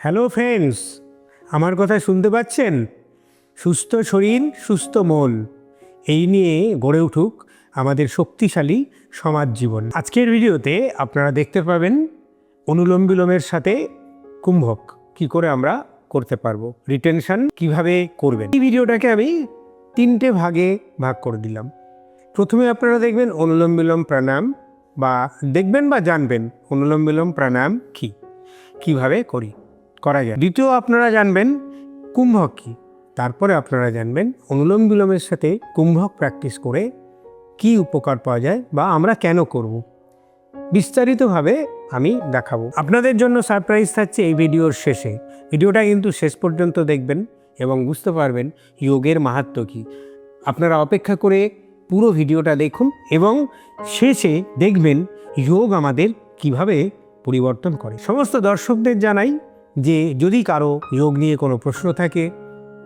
Hello friends, আমার কথা শুনতে পাচ্ছেন? সুস্থ শরীর, সুস্থ মন। এই নিয়ে গড়ে উঠুক আমাদের শক্তিশালী সমাজ জীবন। আজকের ভিডিওতে আপনারা দেখতে পাবেন অনুলোম বিলোমের সাথে কুম্ভক কি করে আমরা করতে পারব রিটেনশন কীভাবে করবেন। এই ভিডিওটাকে আমি তিনটে ভাগে ভাগ করে দিলাম। প্রথমে আপনারা দেখবেন অনুলোম বিলোম প্রাণায়াম বা দেখবেন বা জানবেন অনুলোম বিলোম প্রাণায়াম কী, কীভাবে করি। করা যায়। দ্বিতীয় আপনারা জানবেন কুম্ভক কী। তারপরে আপনারা জানবেন অনুলোম বিলোমের সাথে কুম্ভক প্র্যাকটিস করে কি উপকার পাওয়া যায় বা আমরা কেন করব। বিস্তারিতভাবে আমি দেখাবো। আপনাদের জন্য সারপ্রাইজ থাকছে এই ভিডিওর শেষে। ভিডিওটা কিন্তু শেষ পর্যন্ত দেখবেন এবং বুঝতে পারবেন যোগের মাহাত্ম কী। আপনারা অপেক্ষা করে পুরো ভিডিওটা দেখুন এবং শেষে দেখবেন যোগ আমাদের কীভাবে পরিবর্তন করে। সমস্ত দর্শকদের জানাই যে যদি কারও যোগ নিয়ে কোনো প্রশ্ন থাকে,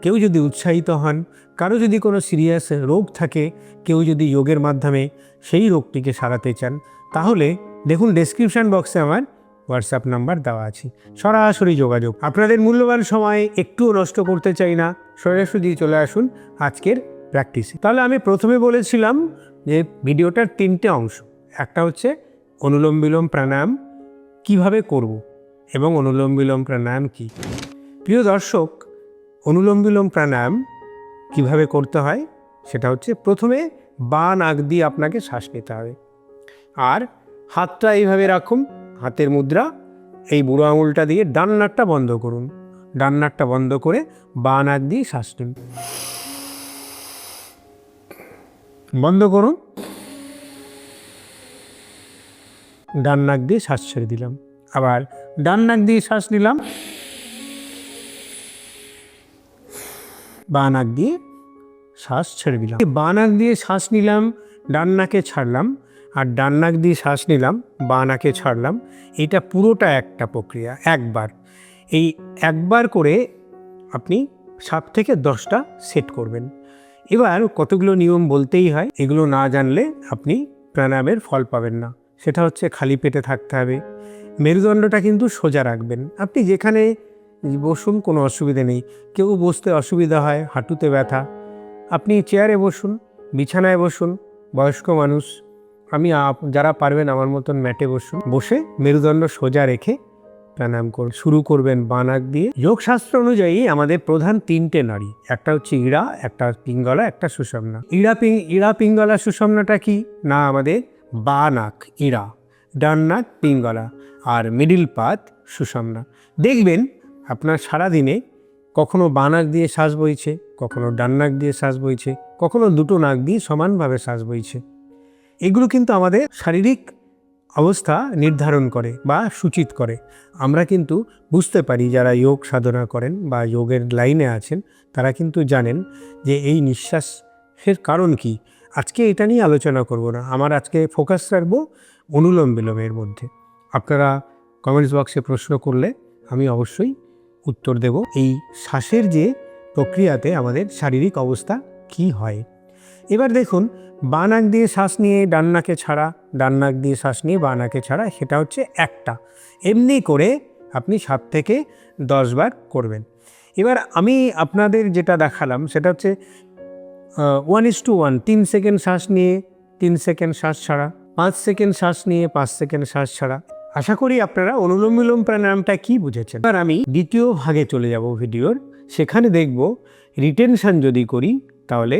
কেউ যদি উৎসাহিত হন, কারও যদি কোনো সিরিয়াস রোগ থাকে, কেউ যদি যোগের মাধ্যমে সেই রোগটিকে সারাতে চান, তাহলে দেখুন ডেসক্রিপশান বক্সে আমার হোয়াটসঅ্যাপ নাম্বার দেওয়া আছে। সরাসরি যোগাযোগ। আপনাদের মূল্যবান সময় একটুও নষ্ট করতে চাই না। সরাসরি চলে আসুন আজকের প্র্যাকটিসে তাহলে আমি প্রথমে বলেছিলাম যে ভিডিওটার তিনটে অংশ। একটা হচ্ছে অনুলোম বিলোম প্রাণায়াম, কীভাবে করব? এবং অনুলোম বিলোম প্রাণায়াম কি? প্রিয় দর্শক অনুলোম বিলোম প্রাণায়াম কীভাবে করতে হয়? সেটা হচ্ছে প্রথমে বা নাক দিয়ে আপনাকে শ্বাস নিতে হবে। আর হাতটা এইভাবে রাখুন, হাতের মুদ্রা এই বুড়ো আঙুলটা দিয়ে ডান নাকটা বন্ধ করুন। ডান নাকটা বন্ধ করে বা নাক দিয়ে শ্বাস নিন। বন্ধ করুন। ডান নাক দিয়ে শ্বাস ছেড়ে দিলাম। আবার ডান নাক দিয়ে শ্বাস নিলাম। বা নাক দিয়ে শ্বাস ছেড়ে দিলাম। বা নাক দিয়ে শ্বাস নিলাম, ডান নাকে ছাড়লাম আর ডান নাক দিয়ে শ্বাস নিলাম, বা নাকে ছাড়লাম। এটা পুরোটা একটা প্রক্রিয়া, একবার। এই একবার করে আপনি সাত থেকে দশটা সেট করবেন। এবার কতগুলো নিয়ম বলতেই হয়, এগুলো না জানলে আপনি প্রাণায়ামের ফল পাবেন না। সেটা হচ্ছে খালি পেটে থাকতে হবে মেরুদণ্ডটা কিন্তু সোজা রাখবেন। আপনি যেখানে বসুন, কোনো অসুবিধে নেই। কেউ বসতে অসুবিধা হয়, হাঁটুতে ব্যথা। আপনি চেয়ারে বসুন, বিছানায় বসুন, বয়স্ক মানুষ। আমি যারা পারবেন আমার মতন ম্যাটে বসুন। বসে মেরুদণ্ড সোজা রেখে প্রাণায়াম করুন। শুরু করবেন বানাক দিয়ে। যোগশাস্ত্র অনুযায়ী আমাদের প্রধান তিনটে নারী। একটা হচ্ছে ইড়া, একটা পিঙ্গলা, একটা সুষমনা। ইড়া পিং, ইড়া, পিঙ্গলা, সুষমনাটা কি? না, আমাদের বা নাক, ইড়া। ডান নাক, পিঙ্গলা। মিডিল পাত সুষমনা। দেখবেন আপনার সারাদিনে কখনো বা নাক দিয়ে শ্বাস বইছে, কখনো ডান নাক দিয়ে শ্বাস বইছে, কখনো দুটো নাক দিয়ে সমানভাবে শ্বাস বইছে। এগুলো কিন্তু আমাদের শারীরিক অবস্থা নির্ধারণ করে বা সূচিত করে। আমরা কিন্তু বুঝতে পারি যারা যোগ সাধনা করেন বা যোগের লাইনে আছেন, তারা কিন্তু জানেন যে এই নিঃশ্বাসের কারণ কি। আজকে এটা নিয়ে আলোচনা করব না। আমার আজকে ফোকাস রাখব অনুলোম বিলোমের মধ্যে। আপনারা কমেন্টস বক্সে প্রশ্ন করলে আমি অবশ্যই উত্তর দেব। এই শ্বাসের যে প্রক্রিয়াতে আমাদের শারীরিক অবস্থা কি হয়? এবার দেখুন, বাঁ নাক দিয়ে শ্বাস নিয়ে ডান নাকে ছাড়া, ডান নাক দিয়ে শ্বাস নিয়ে বাঁ নাকে ছাড়া, সেটা হচ্ছে একটা। এমনি করে আপনি সাত থেকে দশবার করবেন। এবার আমি আপনাদের যেটা দেখালাম, সেটা হচ্ছে ওয়ান ইস টু ওয়ান তিন সেকেন্ড শ্বাস নিয়ে, তিন সেকেন্ড শ্বাস ছাড়া, পাঁচ সেকেন্ড শ্বাস নিয়ে, পাঁচ সেকেন্ড শ্বাস ছাড়া। আশা করি আপনারা অনুলোম বিলোম প্রাণায়ামটা কি বুঝেছেন? এবার আমি দ্বিতীয় ভাগে চলে যাব ভিডিওর। সেখানে দেখব রিটেনশন যদি করি, তাহলে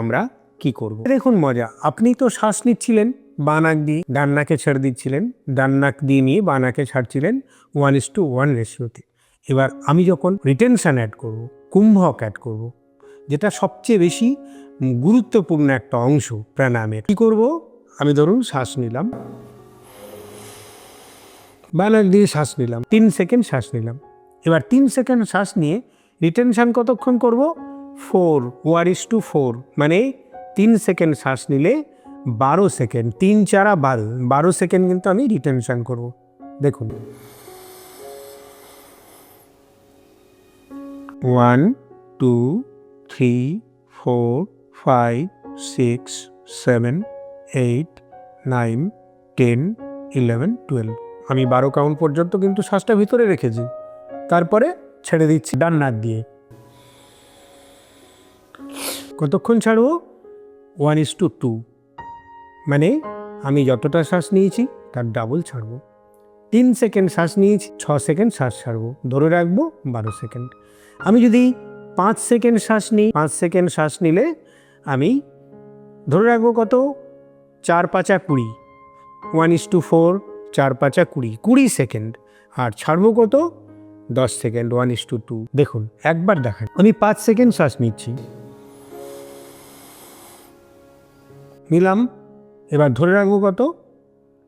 আমরা কি করব? দেখুন মজা, আপনি তো শ্বাস নিচ্ছিলেন বানাক দিয়ে, ডান নাকে ছেড়ে দিচ্ছিলেন, ডান নাক দিয়ে নিয়ে বানাকে ছাড়ছিলেন ওয়ান ইস টু ওয়ান রেশিওতে এবার আমি যখন রিটেনশান অ্যাড করব কুম্ভক অ্যাড করব, যেটা সবচেয়ে বেশি গুরুত্বপূর্ণ একটা অংশ প্রাণায়ামের, কী করব? আমি ধরুন শ্বাস নিলাম। বানাক দিয়ে শ্বাস নিলাম। তিন সেকেন্ড শ্বাস নিলাম। এবার তিন সেকেন্ড শ্বাস নিয়ে রিটেনশান কতক্ষণ করব? Four, one is to four. মানে তিন সেকেন্ড শ্বাস নিলে বারো সেকেন্ড, তিন চারা বারো। বারো সেকেন্ড কিন্তু আমি রিটেনশান করব। দেখুন। One, two, three, four, five, six, seven, eight, nine, ten, eleven, twelve. আমি বারো কাউন্ট পর্যন্ত কিন্তু শ্বাসটা ভিতরে রেখেছি। তারপরে ছেড়ে দিচ্ছি ডান নাক দিয়ে। কতক্ষণ ছাড়বো? ওয়ান ইস টু টু মানে আমি যতটা শ্বাস নিয়েছি, তার ডাবল ছাড়বো। তিন সেকেন্ড শ্বাস নিয়েছি, ছ সেকেন্ড শ্বাস ছাড়বো। ধরে রাখব, বারো সেকেন্ড আমি যদি পাঁচ সেকেন্ড শ্বাস নিই, পাঁচ সেকেন্ড শ্বাস নিলে আমি ধরে রাখব কত? চার পাঁচা কুড়ি। ওয়ান ইস টু ফোর চার পাঁচা কুড়ি কুড়ি সেকেন্ড। আর ছাড়বো কত? দশ second one is to two দেখুন, একবার দেখান। আমি পাঁচ সেকেন্ড শ্বাস নিচ্ছি। নিলাম। এবার ধরে রাখব কত?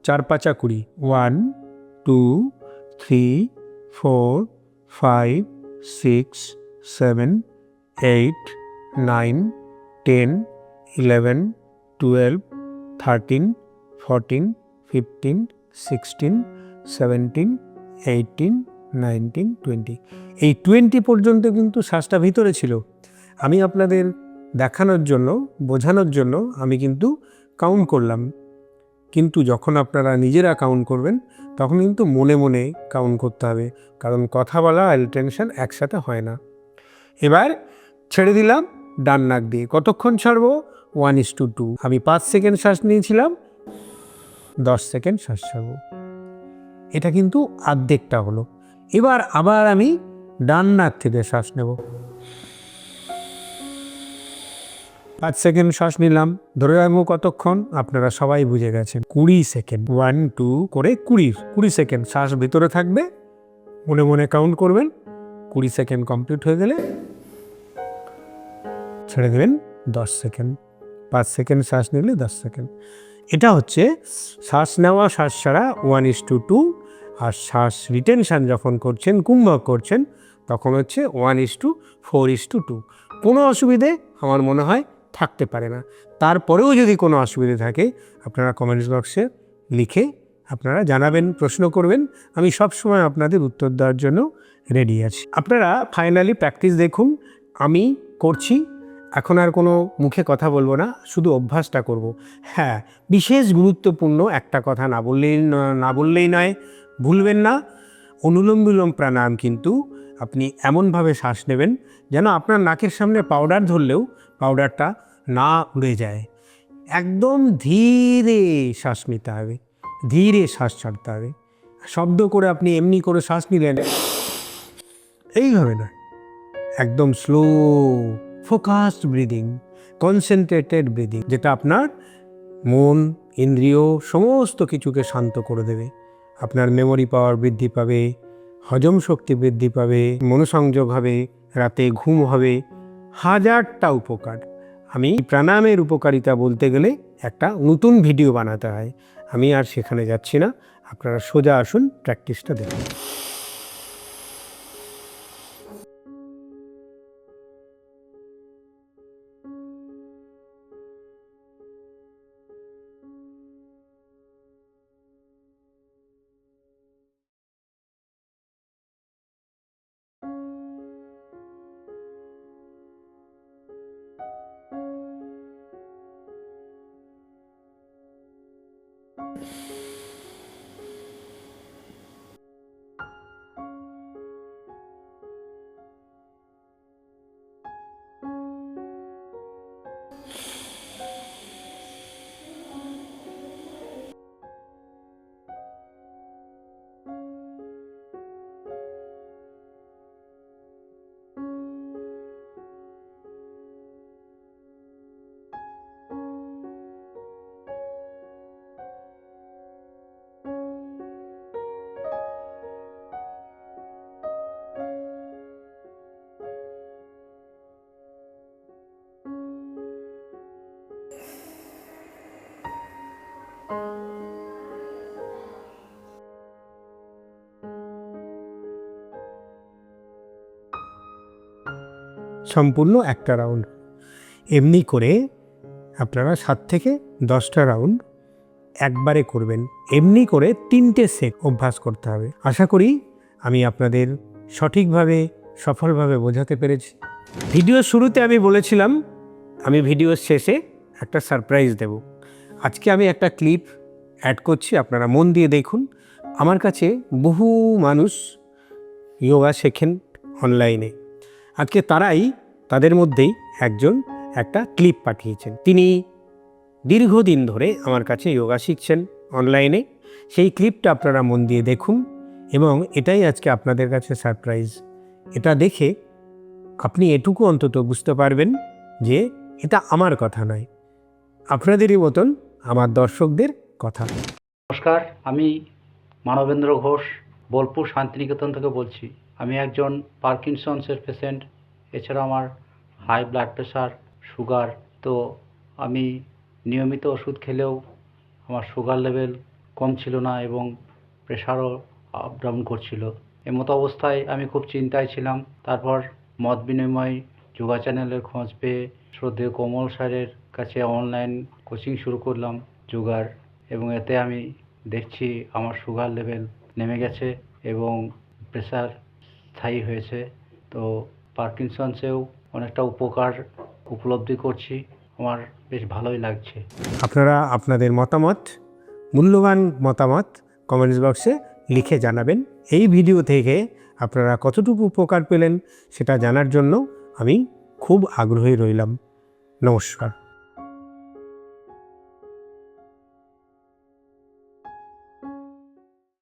চার পাঁচা কুড়ি। One two three four five six seven eight nine ten eleven twelve thirteen fourteen fifteen sixteen seventeen eighteen nineteen twenty এই টোয়েন্টি পর্যন্ত কিন্তু শ্বাসটা ভিতরে ছিল। আমি আপনাদের দেখানোর জন্য, বোঝানোর জন্য আমি কিন্তু কাউন্ট করলাম। কিন্তু যখন আপনারা নিজেরা কাউন্ট করবেন, তখন কিন্তু মনে মনে কাউন্ট করতে হবে। কারণ কথা বলা আর টেনশন একসাথে হয় না। এবার ছেড়ে দিলাম ডান নাক দিয়ে। কতক্ষণ ছাড়বো? ওয়ান ইস টু টু আমি পাঁচ সেকেন্ড শ্বাস নিয়েছিলাম। দশ সেকেন্ড শ্বাস ছাড়বো। এটা কিন্তু আর্ধেকটা হলো। এবার আবার আমি ডান নাক থেকে শ্বাস নেব। পাঁচ সেকেন্ড শ্বাস নিলাম। ধরে রাখব কতক্ষণ? আপনারা সবাই বুঝে গেছেন। কুড়ি সেকেন্ড। ওয়ান, টু করে কুড়ি কুড়ি সেকেন্ড শ্বাস ভিতরে থাকবে। মনে মনে কাউন্ট করবেন। কুড়ি সেকেন্ড কমপ্লিট হয়ে গেলে ছেড়ে দেবেন দশ সেকেন্ড। পাঁচ সেকেন্ড শ্বাস নিলে দশ সেকেন্ড। এটা হচ্ছে শ্বাস নেওয়া, শ্বাস ছাড়া ওয়ান ইস টু টু আর শ্বাস রিটেনশান যখন করছেন, কুম্ভক করছেন, তখন হচ্ছে one is to four is to two কোনো অসুবিধে আমার মনে হয় থাকতে পারে না। তারপরেও যদি কোনো অসুবিধে থাকে, আপনারা কমেন্টস বক্সে লিখে আপনারা জানাবেন, প্রশ্ন করবেন, আমি সব সময় আপনাদের উত্তর দেওয়ার জন্য রেডি আছি। আপনারা ফাইনালি প্র্যাকটিস দেখুন, আমি করছি এখন আর কোনো মুখে কথা বলব না, শুধু অভ্যাসটা করব। হ্যাঁ বিশেষ গুরুত্বপূর্ণ একটা কথা না বললেই না বললেই নয়, ভুলবেন না। অনুলোম বিলোম প্রাণায়াম কিন্তু আপনি এমনভাবে শ্বাস নেবেন যেন আপনার নাকের সামনে পাউডার ধরলেও পাউডারটা না উড়ে যায়। একদম ধীরে শ্বাস নিতে হবে, ধীরে শ্বাস ছাড়তে হবে। শব্দ করে আপনি এমনি করে শ্বাস নিলেন, এইভাবে নয়, একদম slow focused breathing concentrated breathing যেটা আপনার মন, ইন্দ্রিয় সমস্ত কিছুকে শান্ত করে দেবে। আপনার মেমোরি পাওয়ার বৃদ্ধি পাবে, হজম শক্তি বৃদ্ধি পাবে, মনোসংযোগ হবে, রাতে ঘুম হবে। হাজারটা উপকার। আমি প্রাণায়ামের উপকারিতা বলতে গেলে একটা নতুন ভিডিও বানাতে হয়। আমি আর সেখানে যাচ্ছি না। আপনারা সোজা আসুন প্র্যাকটিসটা দেখুন। সম্পূর্ণ একটা রাউন্ড। এমনি করে আপনারা সাত থেকে দশটা রাউন্ড একবারে করবেন। এমনি করে তিনটে সেট অভ্যাস করতে হবে। আশা করি আমি আপনাদের সঠিকভাবে, সফলভাবে বোঝাতে পেরেছি। ভিডিও শুরুতে আমি বলেছিলাম, আমি ভিডিওর শেষে একটা সারপ্রাইজ দেব। আজকে আমি একটা ক্লিপ অ্যাড করছি, আপনারা মন দিয়ে দেখুন। আমার কাছে বহু মানুষ যোগা শেখেন অনলাইনে। আজকে তারাই তাদের মধ্যেই একজন একটা ক্লিপ পাঠিয়েছেন। তিনি দীর্ঘদিন ধরে আমার কাছে যোগা শিখছেন অনলাইনে। সেই ক্লিপটা আপনারা মন দিয়ে দেখুন এবং এটাই আজকে আপনাদের কাছে সারপ্রাইজ। এটা দেখে আপনি এটুকু অন্তত বুঝতে পারবেন যে এটা আমার কথা নয়, আপনাদেরই মতন আমার দর্শকদের কথা। নমস্কার, আমি মানবেন্দ্র ঘোষ, বোলপুর শান্তিনিকেতন থেকে বলছি। আমি একজন পার্কিনসন্সের পেশেন্ট। এছাড়া আমার হাই ব্লাড প্রেশার সুগার তো আমি নিয়মিত ওষুধ খেলেও আমার সুগার লেভেল কম ছিল না এবং প্রেশারও আপ ডাউন করছিল। এমতো অবস্থায় আমি খুব চিন্তায় ছিলাম। তারপর মত বিনিময় যোগা চ্যানেলের খোঁজ পেয়ে শ্রদ্ধেয় কোমল স্যারের কাছে অনলাইন কোচিং শুরু করলাম যোগার এবং এতে আমি দেখছি আমার সুগার লেভেল নেমে গেছে এবং প্রেশার স্থায়ী হয়েছে। তো পার্কিনসন্সেও অনেকটা উপকার উপলব্ধি করছি। আমার বেশ ভালোই লাগছে। আপনারা আপনাদের মতামত, মূল্যবান মতামত কমেন্টস বক্সে লিখে জানাবেন। এই ভিডিও থেকে আপনারা কতটুকু উপকার পেলেন সেটা জানার জন্য আমি খুব আগ্রহী রইলাম। নমস্কার।